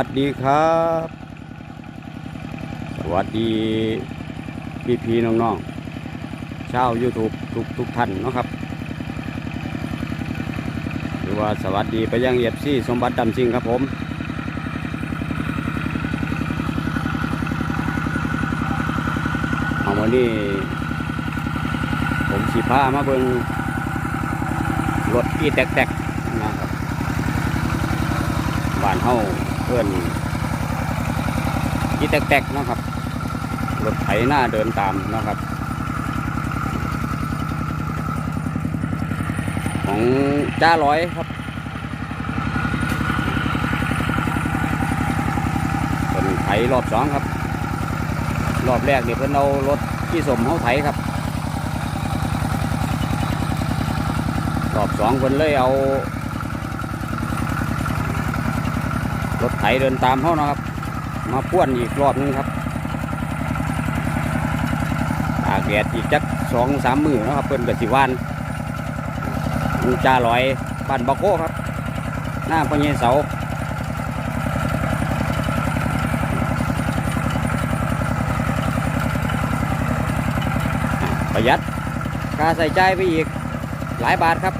วัสดีครับ สวัสดีพี่พีน้องๆชาว y o u t u ทุกทุกท่านนะครับหรือว่าสวัสดีไปยังเอฟซีสมบัติดำจริงครับผมเอาวันนี้ผมสีผ้ามาเบิงรถอีแตกๆนะครับบ้านเฮา เพื่อนอีแตกๆเนาะครับ รถไถหน้าเดินตามเนาะครับ ของจ้าร้อยครับเป็นไถรอบสองครับ รอบแรกเนี่ยเพิ่นเอารถที่สมเขาไถครับ รอบสองเพิ่นเลยเอา ร ถไถเดินตามเขานะครับ มาพ่วนอีกรอบนึงครับตากแดดอีกจักสองสามมือนะครับเพิ่นกับสิวานมูจาลอยบ้านบะโคครับ หน้าพญเสาประหยัดค่าใส่ใจไปอีกหลายบาทครับ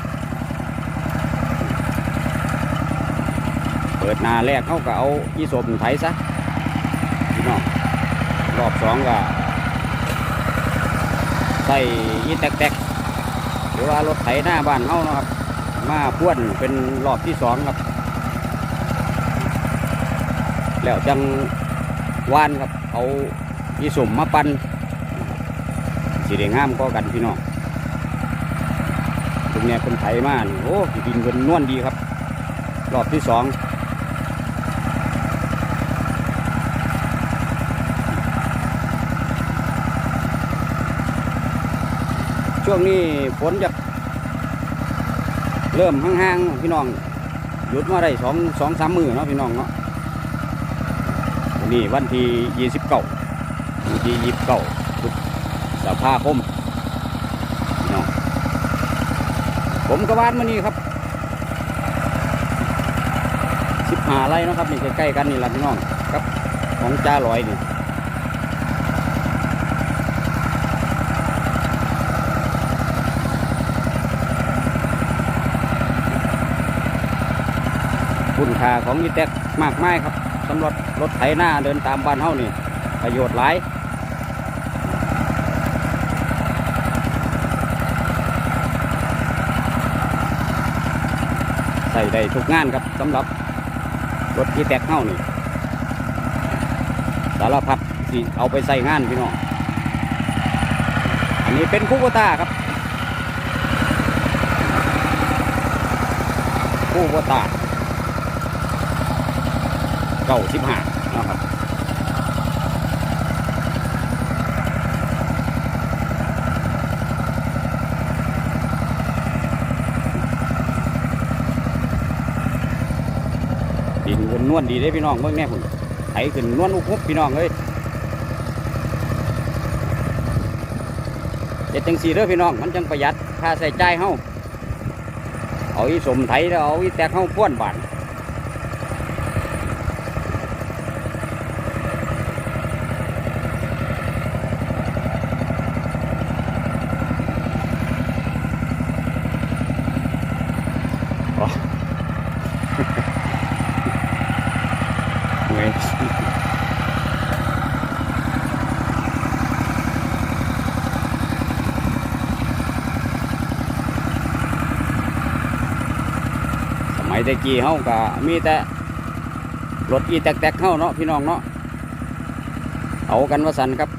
ปิดนาแรกเขาก็เอาอีสมไถซะพี่น้องรอบสองก็ใส่อีแตกๆหรือว่ารถไถหน้าบ้านเขานะครับ มาพ่วนเป็นรอบที่สองครับ แล้วจังวานครับ เอาอีสมมาปันสีแดงงามก็กันพี่น้องตรงเนี้ยคนไถมานี่โอ้ดินเป็นนวลดีครับ รอบที่สอง ช่วงนี้ฝนจะเริ่มห่างๆพี่น้องหยุดมาได้สองสองสามมือเนาะพี่น้องเนาะนนี้วันที่ยี่สิบเก้าวันที่ยี่สิบเก้าสภาคมพี่น้องผมกระบานมานี่ครับสิบหาไรเนาะครับนี่ใกล้ๆกันนี่แหละพี่น้องครับของจ้าลอยนี่าของยีแตกมากมายครับสำหรับรถไถหน้าเดินตามบ้านเฮานี่ ประโยชน์หลายใส่ได้ทุกงานครับสำหรับรถที่แตกเข้านี่ สารพัดสิเอาไปใส่งานพี่น้องอันนี้เป็นคูโบต้าครับคูโบต้า เก้าสิบห้านะครับดินนวลดีได้พี่น้องเมื่อแน่ผมไถขึ้นนวลอุบอุบพี่น้องเอ้ยเจ็ดจังสีเด้อพี่น้องมันจังประหยัดค่าใส่ใจเฮาเอาอีสมไถแล้วเอาอีแตกเฮาพ่วนบาท ตะกี้เฮาก็มีแต่รถอีแตกๆเฮาเนาะพี่น้องเนาะเอากันว่าสันครับ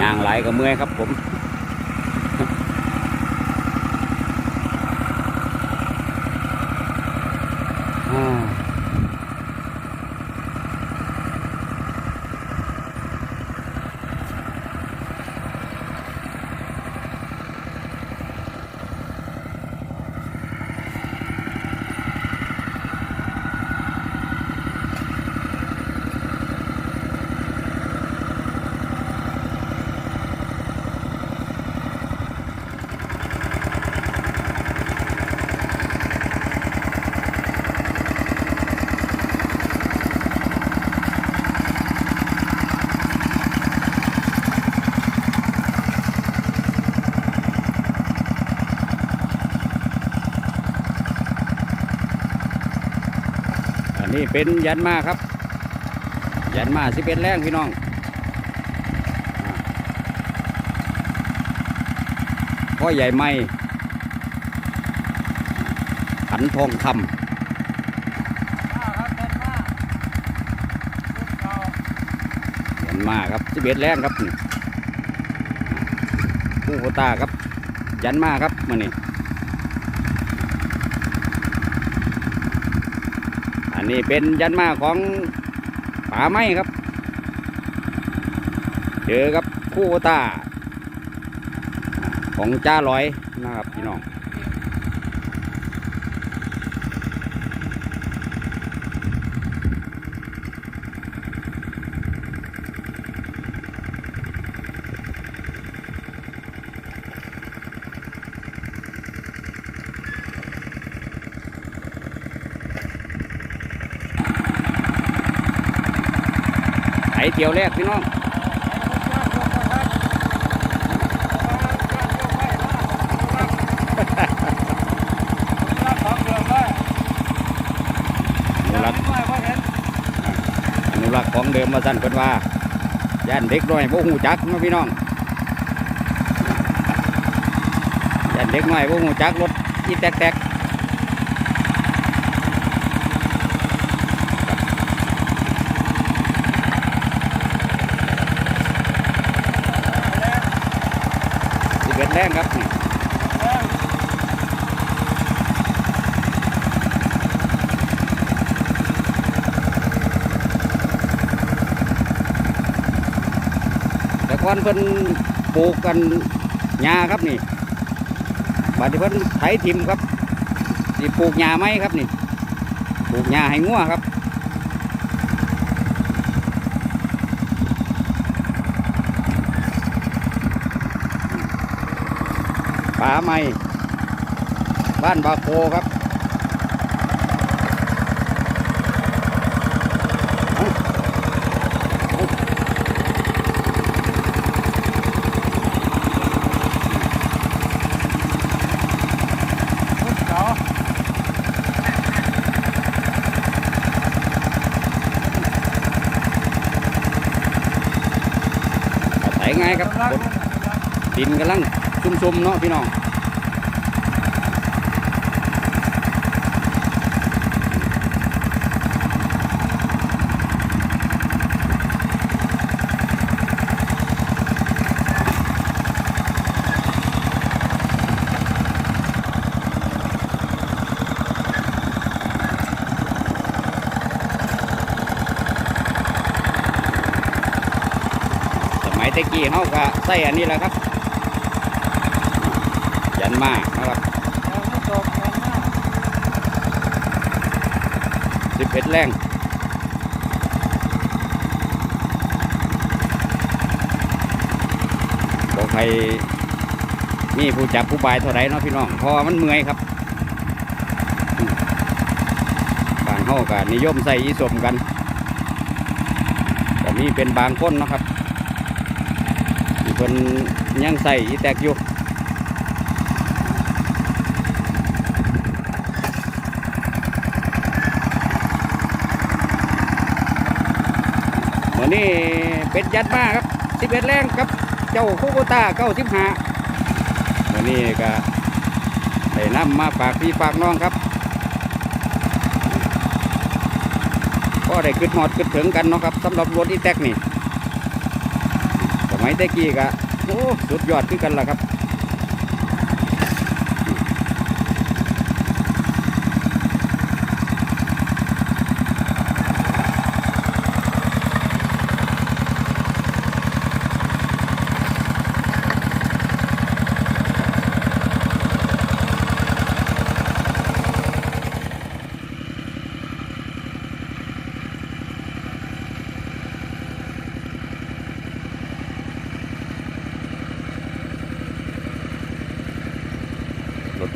ย่างไหลก็เมื่อยครับผม เป็นยันมาครับ ยันมาสิเป็นแรงพี่น้องพ่อใหญ่ไม่ขันทองคำยันมาครับสิบเอ็ดแรงครับผู้โคตาครับ ยันมาครับมานี่ นนี้เป็นยันมาของป่าไม้ครับ เจอกับคู่ตาของจ้าลอยนะครับพี่น้อง ไถเที่ยวแรกพี่น้องอนุรักษ์อนุรักษ์ของเดิมมาสั่นเพิ่นว่าย่านเด็กน้อยบ่ฮู้จักเนาะพี่น้องย่านเด็กน้อยบ่ฮู้จักรถอีแตกแตกสิเกิดแรงครับนี่แต่ก่ อนเพิ่นปลูกกันหญ้าครับนี่บัดนี้เพิ่นไถทิมครับสิปลูกหญ้าไหมครับนี่ปลูกหญ้าให้งัวครับป่าไม้บ้านบาโคครับเอาเอาใส่ไงายครับบน ดินกำลังซุ่มๆเนาะพี่น้องสมัยตะกี้เขาก็ใส่อันนี้แหละครับ มานะครับสิบเอ็ดแรงบอกใครนี่ผู้จับผู้บายเท่าไรเนาะพี่น้องเพอมันเมื่อยครับบ้านเขาก็นิยมใส่อีสมกันแต่นี่เป็นบางคนนะครับที่เพิ่นยังใส่อีแตกอยู่ วันนี้เป็นยัดมาครับสิบเอ็ดแรงครับ เจ้าคูโกต้าเก้าสิบห้าวันนี้ก็ได้นำมาฝากพี่ฝากน้องครับก็ได้ขึ้นหอดขึ้นถึงกันเนาะครับสำหรับรถอีแตกนี่สมัยตะกี้ก็โอ้สุดยอดขึ้นกันละครับ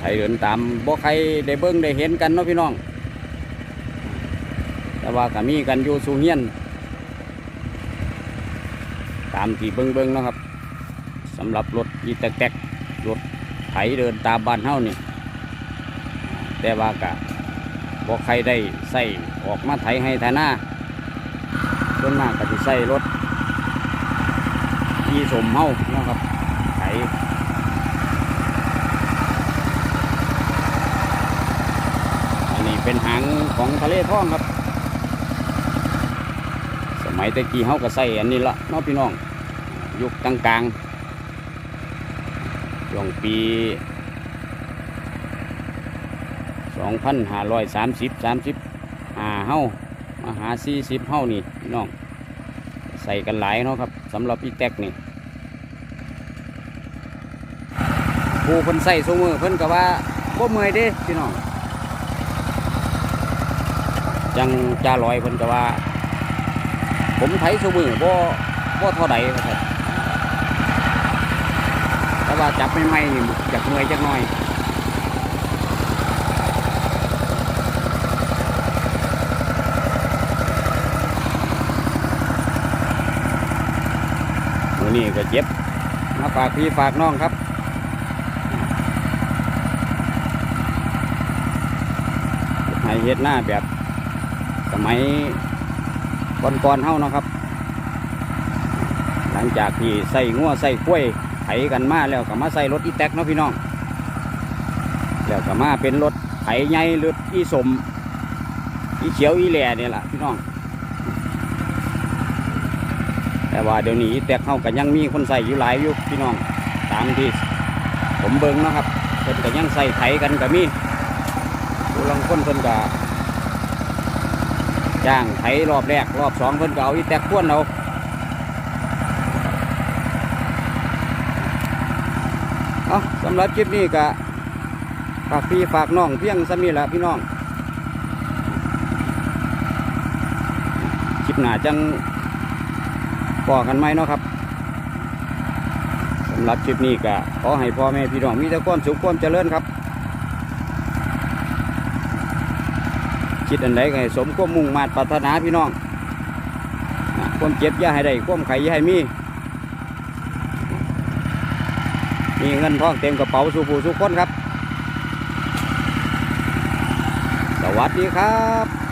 รถไถเดินตามบ่ใครได้เบิ่งได้เห็นกันเนาะพี่น้อง แต่ว่าก็มีกันอยู่สูงเฮียน ตามที่เบิ่งเบิ่งนะครับสำหรับรถอีแตกๆรถไถเดินตามบ้านเฮานี่แต่ว่ากะบอกใครได้ใส่ออกมาไถให้ไถหน้าส่วนมากก็จะใส่รถอีสมเฮานะครับไถอันนี้เป็นหาง ของทะเลท่องครับ สมัยตะกี้เฮาก็ใส่อันนี้ละเนาะพี่น้อง ยุคกลางๆช่วงปี2,530 30อ่าเฮามาหา40เฮานี่พี่น้อง ใส่กันหลายเนาะครับสำหรับอีแตกนี่ผู้เพิ่นใส่ซุมือเพิ่นก็ว่าบ่เมื่อยเด้พี่น้อง จังจ่าลอยเพิ่นก็ว่า ผมไถซุมือบ่บ่เท่าใดว่าซั่นแต่ว่าจับใหม่ๆนี่จักเมื่อยจักหน่อยมือนี้ก็เจ็บมาฝากพี่ฝากน้องครับให้เฮ็ดหน้าแบบ มัยก่อนๆเฮานะครับ หลังจากที่ใส่งัวใส่กล้วยไถกันมาแล้วก็มาใส่รถอีแท็กเนาะพี่น้อง แล้วก็มาเป็นรถไถใหญ่รถอีสมอีเขียวอีแหล่เนี่ยแหละพี่น้อง แต่ว่าเดี๋ยวนี้แตกเข้ากันยังมีคนใส่อยู่หลายอยู่พี่น้อง ตามที่ผมเบิ่งนะครับเพิ่นก็ยังใส่ไถกันก็มีผู้ลังคนเพิ่นก็ จ้างไถรอบแรก รอบสองเพิ่นก็เอาอีแตกพ่วนเอาเอาสำหรับคลิปนี้ก็ฝากพี่ฝากน้องเพียงสำนี้แหละพี่น้องคลิปหน้าจังพอกันไหมเนาะครับสำหรับคลิปนี้ก็ขอให้พ่อแม่พี่น้องมีแต่ความสุขความเจริญครับ คิดอันใดก็ให้สมความมุ่งมาตรปรารถนาพี่น้องความเจ็บย่าให้ได้ความไข่ย่าให้มีมีเงินทองเต็มกระเป๋าสู่ผู้สู่คนครับ สวัสดีครับ